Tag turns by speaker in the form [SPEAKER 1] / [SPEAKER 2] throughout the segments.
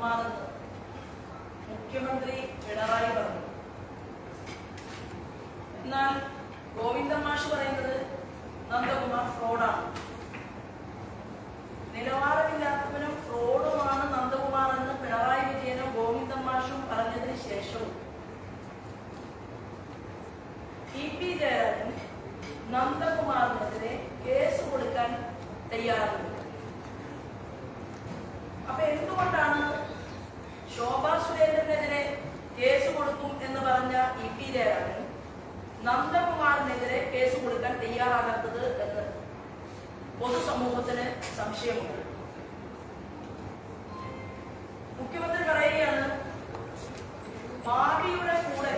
[SPEAKER 1] നന്ദകുമാറെന്ന് മുഖ്യമന്ത്രി പിണറായി പറഞ്ഞു. എന്നാൽ ഗോവിന്ദൻ മാഷ് പറയുന്നത് നന്ദകുമാർ ഫ്രോഡാണ്. നിലവാരമില്ലാത്തവനും ഫ്രോഡുമാണ് നന്ദകുമാർ എന്ന് പിണറായി വിജയനും ഗോവിന്ദൻ മാഷും പറഞ്ഞതിന് ശേഷവും ടി പി ജയരാജൻ നന്ദകുമാറിനെതിരെ കേസ് കൊടുക്കാൻ തയ്യാറാകുന്നത് അപ്പൊ എന്തുകൊണ്ടാണ് ശോഭാ സുരേന്ദ്രനെതിരെ കേസ് കൊടുക്കും എന്ന് പറഞ്ഞ ഇ പി ജയരാജൻ നന്ദകുമാറിനെതിരെ കേസ് കൊടുക്കാൻ തയ്യാറാകാത്തത് എന്ന് പൊതുസമൂഹത്തിന് സംശയമുണ്ട്. മുഖ്യമന്ത്രി പറയുകയാണ് ഭാവിയുടെ കൂടെ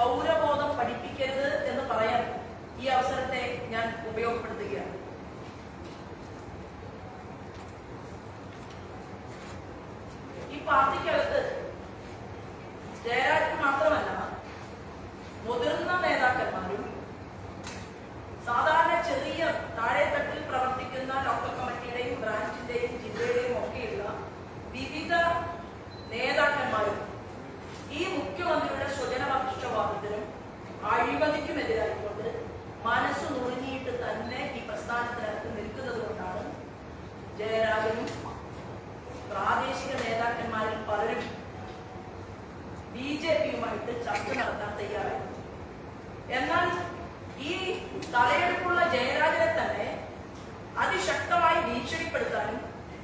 [SPEAKER 1] പൗര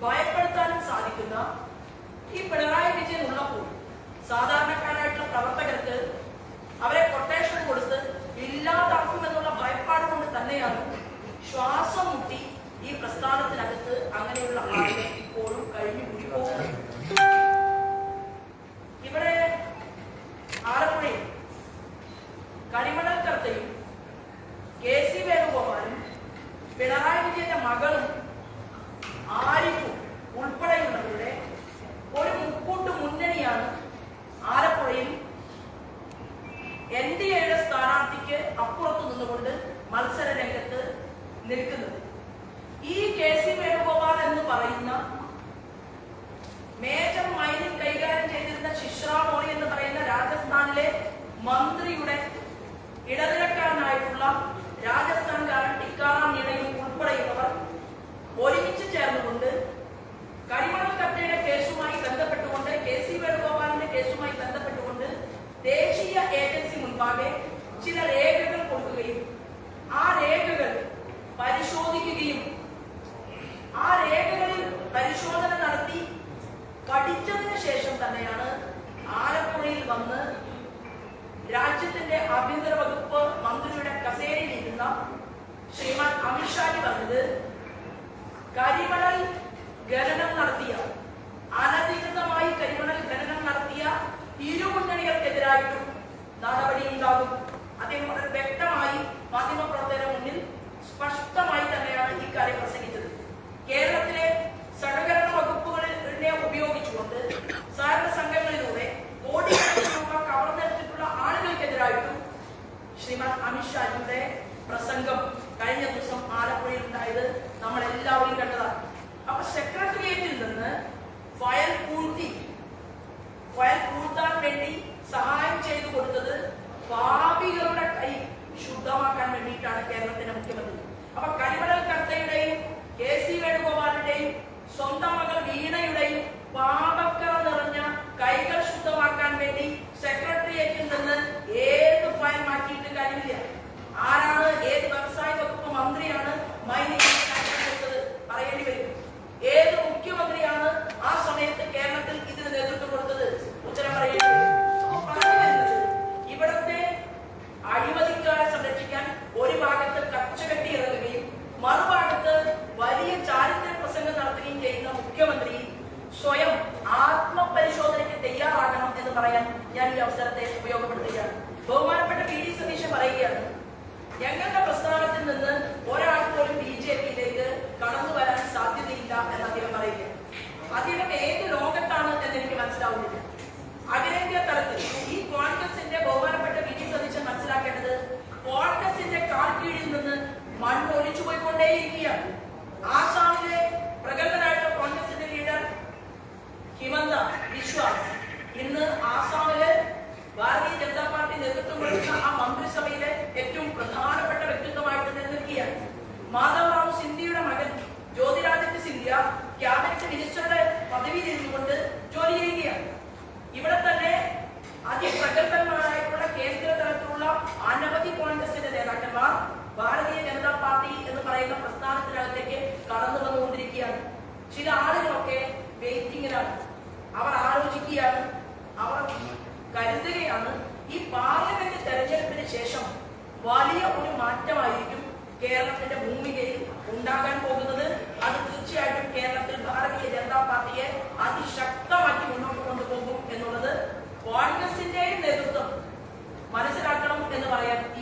[SPEAKER 1] ഭയപ്പെടുത്താനും സാധിക്കുന്ന ഈ പിണറായി വിജയൻ ഉള്ളപ്പോൾ സാധാരണക്കാരായിട്ടുള്ള പ്രവർത്തകർക്ക് അവരെ കൊട്ടേഷൻ കൊടുത്ത് ഇല്ലാതാക്കുമെന്നുള്ള ഭയപ്പാട് കൊണ്ട് തന്നെയാണ് ശ്വാസം മുട്ടി ഈ പ്രസ്ഥാനത്തിനകത്ത് അങ്ങനെയുള്ള ആളുകൾ ഇപ്പോഴും കഴിഞ്ഞു കൂടി പോകുന്നത് ഇവിടെ ആലപ്പുഴയിൽ കരിമണൽ കർത്തയും കെ സി വേണുഗോപാലും പിണറായി വിജയന്റെ മകളും ഒരു മുക്കൂട്ട് മുന്നണിയാണ് സ്ഥാനാർത്ഥിക്ക് അപ്പുറത്ത് നിന്നുകൊണ്ട് ഈ എന്ന് പറയുന്ന മേജർ മൈനിൽ കൈകാര്യം ചെയ്തിരുന്ന ശിശ്ര എന്ന് പറയുന്ന രാജസ്ഥാനിലെ മന്ത്രിയുടെ ഏജൻസി മുൻപാകെ ചില രേഖകൾ കൊടുക്കുകയും ആ രേഖകൾ പരിശോധിക്കുകയും ആ രേഖകളിൽ പരിശോധന നടത്തി പഠിച്ചതിന് ശേഷം തന്നെയാണ് ആലപ്പുഴയിൽ വന്ന് രാജ്യത്തിന്റെ ആഭ്യന്തര വകുപ്പ് മന്ത്രിയുടെ കസേരയിൽ ഇരുന്ന ശ്രീമാൻ അമിത്ഷാജി പറഞ്ഞത് കരിമണൽ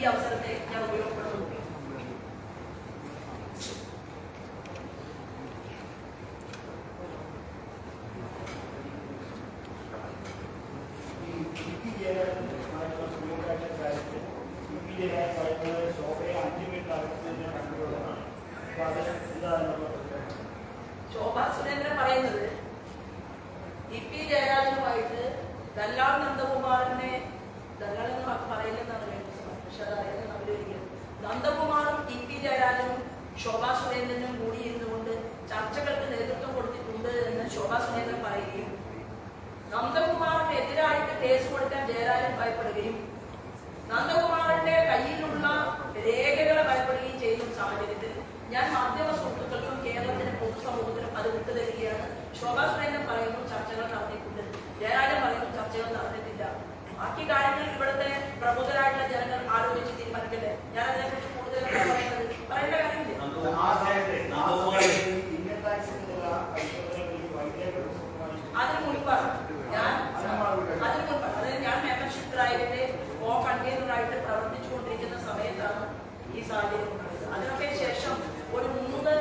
[SPEAKER 1] അവസരത്തെ ഞാൻ ഉപയോഗം നന്ദകുമാറിന് എതിരായിട്ട് കേസ് കൊടുക്കാൻ ജയരാജൻ ഭയപ്പെടുകയും നന്ദകുമാറിന്റെ കയ്യിലുള്ള രേഖകളെ ഭയപ്പെടുകയും ചെയ്യുന്ന സാഹചര്യത്തിൽ ഞാൻ മാധ്യമ സുഹൃത്തുക്കൾക്കും കേരളത്തിനും പൊതുസമൂഹത്തിനും അത് വിട്ടുതരികയാണ് ശോഭാ സുരേന്ദ്രൻ പറയുന്നു ചർച്ചകൾ നടത്തിയിട്ടുണ്ട് ജയരാജൻ പറയുന്നു ചർച്ചകൾ നടന്നിട്ടില്ല ബാക്കി കാര്യങ്ങൾ ഇവിടുത്തെ പ്രമുഖരായിട്ടുള്ള ജനങ്ങൾ ആലോചിച്ച് തീരുമാനിക്കട്ടെ ഞാൻ അതിനെക്കുറിച്ച് കൂടുതൽ പറയുന്നത് പറയേണ്ട കാര്യമില്ല ആയിട്ട് പ്രവർത്തിച്ചുകൊണ്ടിരിക്കുന്ന സമയത്താണ് ഈ സാഹചര്യം അതിനൊക്കെ ശേഷം ഒരു മൂന്ന്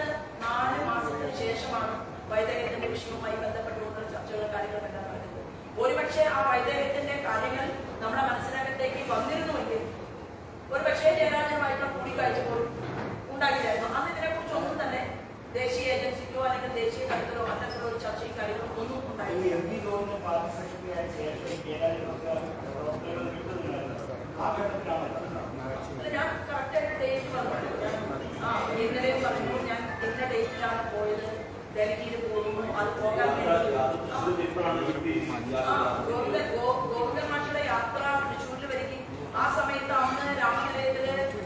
[SPEAKER 1] നാല് മാസത്തിന് ശേഷമാണ് വൈദഗ്ധ്യത്തിന്റെ വിഷയവുമായി ബന്ധപ്പെട്ടുകൊണ്ട് ചർച്ചകളും കാര്യങ്ങളും എല്ലാം നടക്കുന്നത്. ഒരുപക്ഷെ ആ വൈദഗ്ധ്യത്തിന്റെ കാര്യങ്ങൾ നമ്മുടെ മനസ്സിനകത്തേക്ക് വന്നിരുന്നു ഗോവിന്ദ മാഷയുടെ യാത്ര ആ സമയത്ത് അന്ന് രാമനിലയത്തിൽ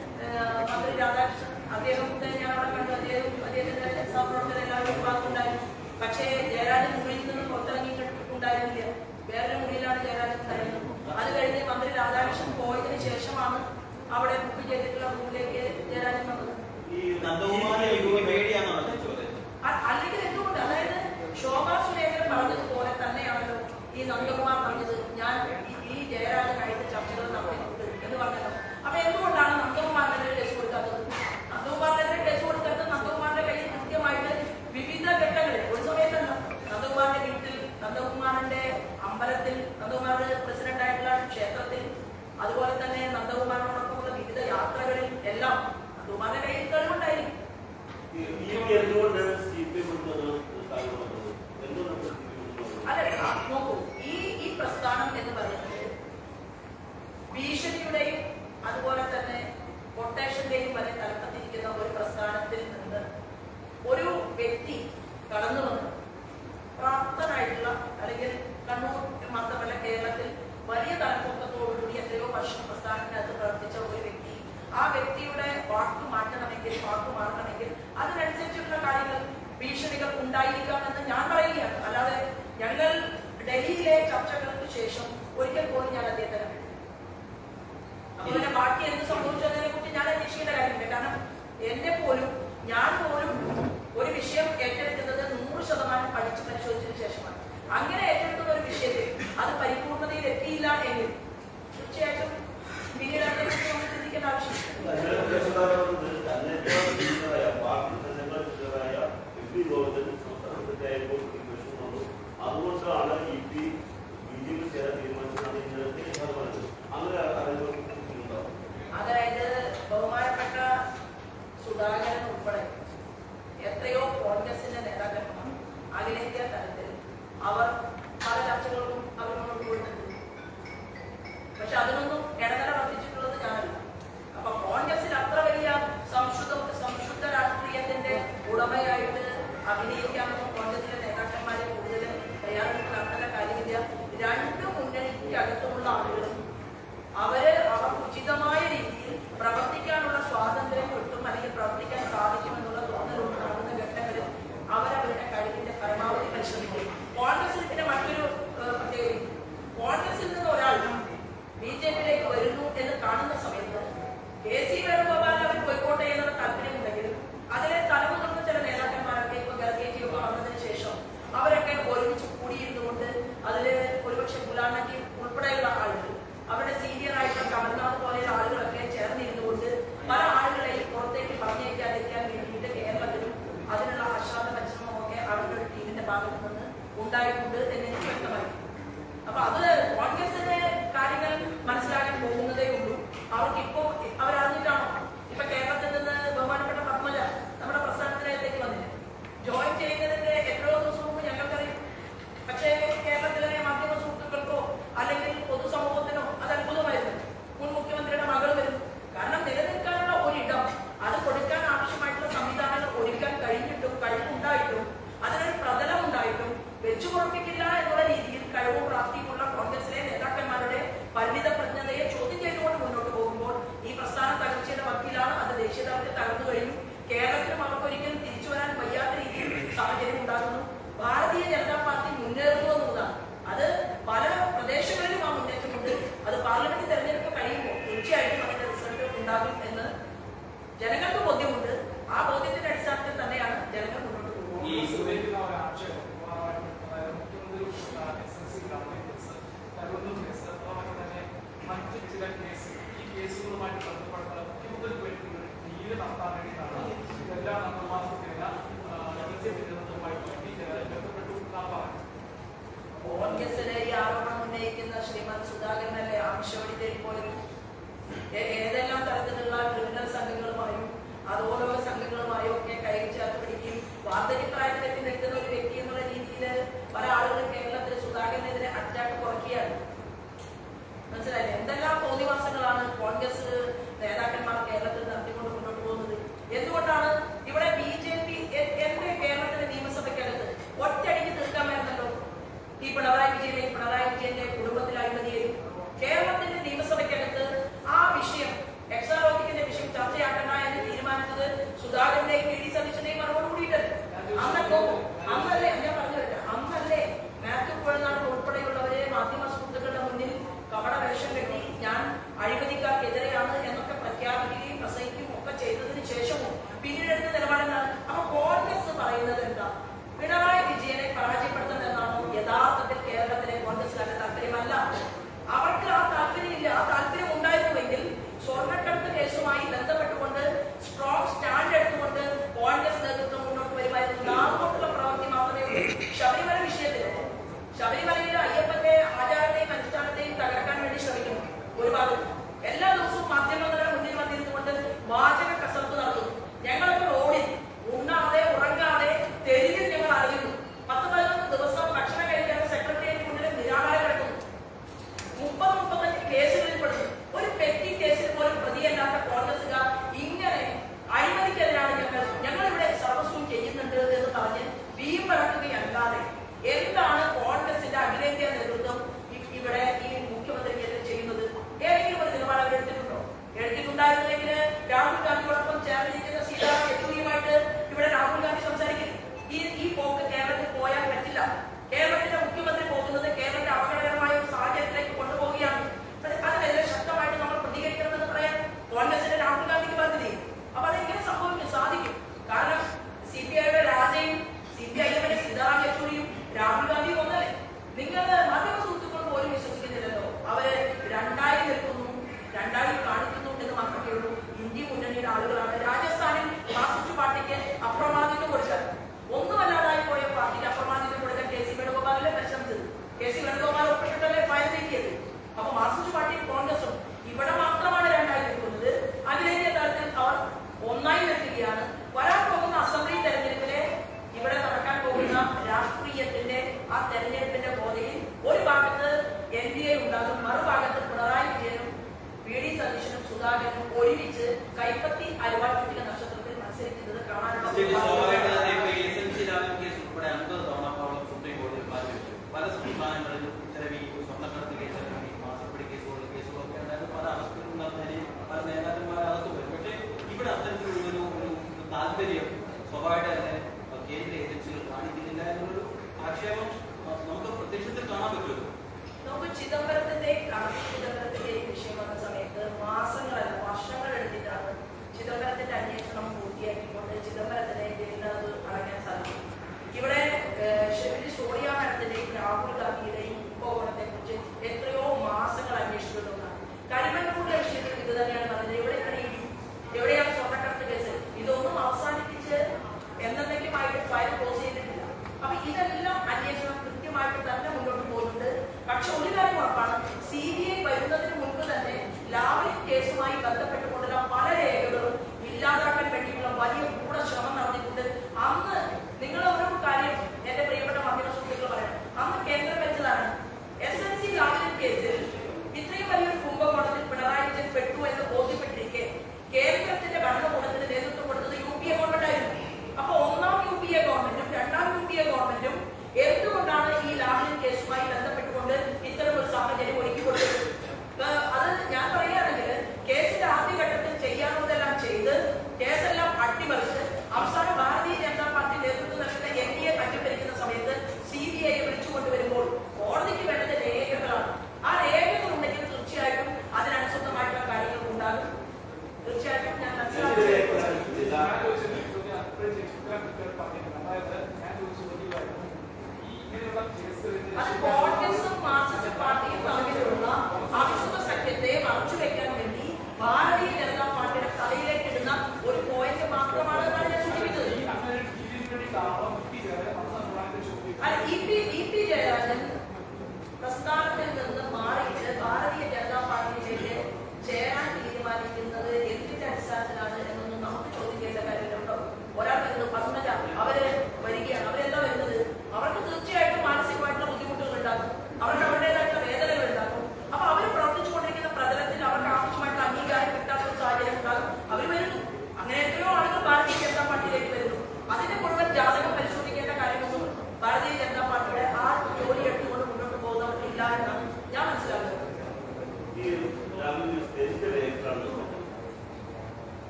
[SPEAKER 1] മന്ത്രി രാധാകൃഷ്ണൻ അദ്ദേഹം ഞാൻ അവിടെ കണ്ടു. അദ്ദേഹം അദ്ദേഹത്തിന്റെ സഹപ്രവർത്തകരെല്ലാവരും പങ്കുണ്ടായിരുന്നു പക്ഷേ ജയരാജൻ ahora va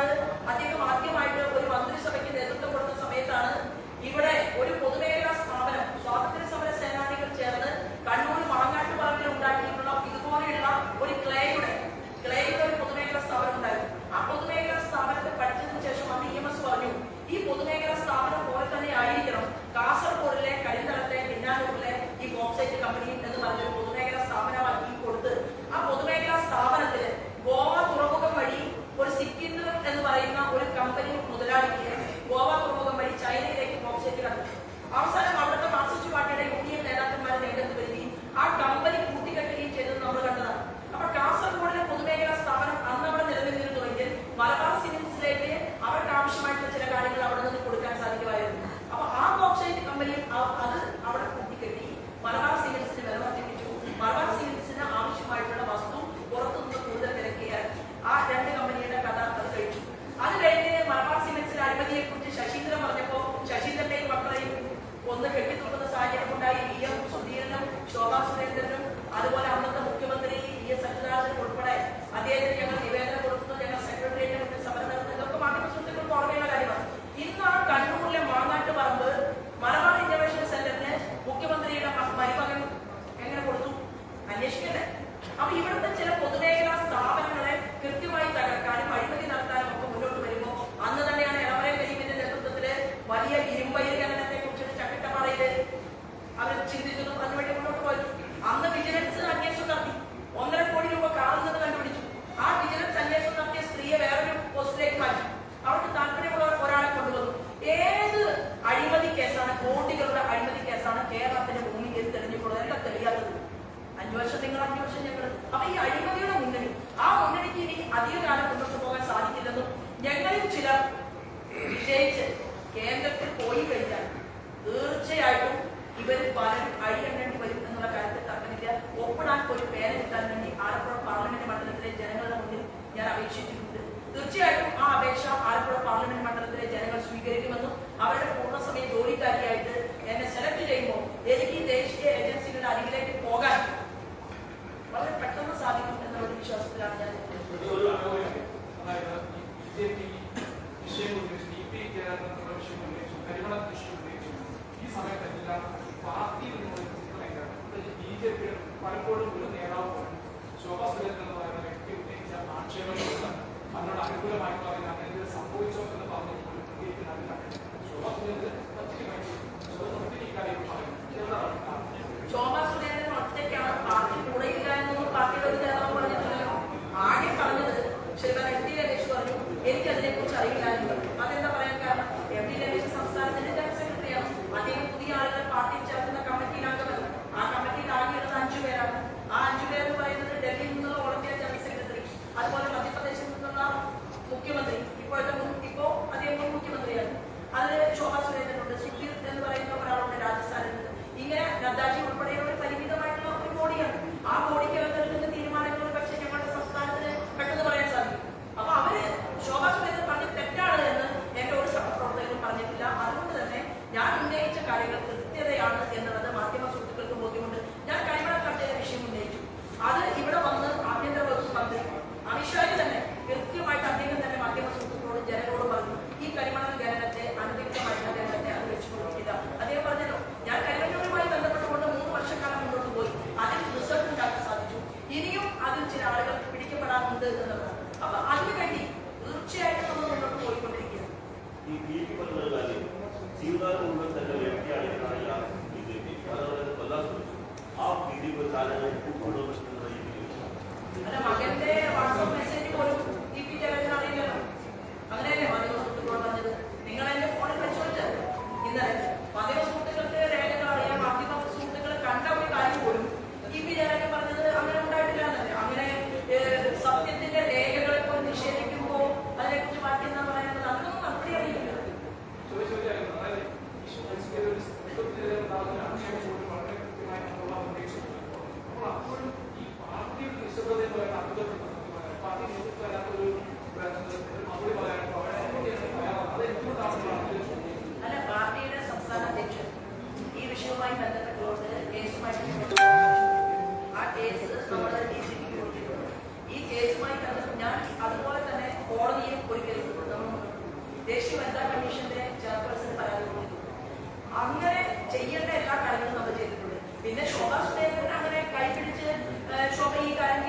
[SPEAKER 1] ഒരുപാട് അദ്ദേഹം ആദ്യമായിട്ട് ഒരു മന്ത്രിസഭയ്ക്ക് നേതൃത്വം കൊടുത്ത സമയത്താണ് ഇവിടെ ഒരു പൊതുമേഖലാ സ്ഥാപനം സ്വാതന്ത്ര്യ സമര സേനാനികൾ ചേർന്ന് കണ്ണൂർ മണങ്ങാട്ടുപറമ്പിൽ ഉണ്ടാക്കിയിട്ടുള്ള ഇതുപോലെയുള്ള ഒരു ക്ലേയുടെ ക്ലേയുടെ ഒരു പൊതുമേഖലാ സ്ഥാപനം ഉണ്ടായിരുന്നു. ആ പൊതുമേഖലാ സ്ഥാപനത്തെ പഠിച്ചതിന് ശേഷം അന്ന് ഇ എം എസ് പറഞ്ഞു ഈ പൊതുമേഖലാ സ്ഥാപനം പോലെ തന്നെ ആയിരിക്കണം. കാസർഗോഡിലെ കരിന്തളത്തെ പിന്നാനൂരിലെ ഈ ബോക്സൈറ്റ് കമ്പനി എന്ന് പറഞ്ഞൊരു
[SPEAKER 2] അതായത് ബി ജെ പി വിഷയം ഉന്നയിച്ചു ഡി പി ജയരാജനെന്നുള്ള വിഷയം ഉന്നയിച്ചു കരിവളം വിഷയം ഉന്നയിച്ചു ഈ സമയത്തെല്ലാം പാർട്ടിയിൽ നിന്നുള്ള ചിത്രമില്ല പ്രത്യേകിച്ച് ബി ജെ പി പലപ്പോഴും ഒരു നേതാവ് ശോഭാ സുരേന്ദ്രൻ എന്ന് പറയുന്ന വ്യക്തി ഉന്നയിച്ച ആക്ഷേപങ്ങളുണ്ട് അതിനോട് അനുകൂലമായിട്ടുള്ള അതിനെതിരെ സംഭവിച്ചോ എന്ന്
[SPEAKER 1] Para maganda yun. ദേശീയ വനിതാ കമ്മീഷന്റെ ചെയർപേഴ്സൺ പരാതി കൊടുത്തിട്ടുണ്ട് അങ്ങനെ ചെയ്യേണ്ട എല്ലാ കാര്യങ്ങളും നമ്മൾ ചെയ്തിട്ടുണ്ട്. പിന്നെ ശോഭാ സുരേന്ദ്രൻ അങ്ങനെ കൈപിടിച്ച് ശോഭ ഈ കാര്യം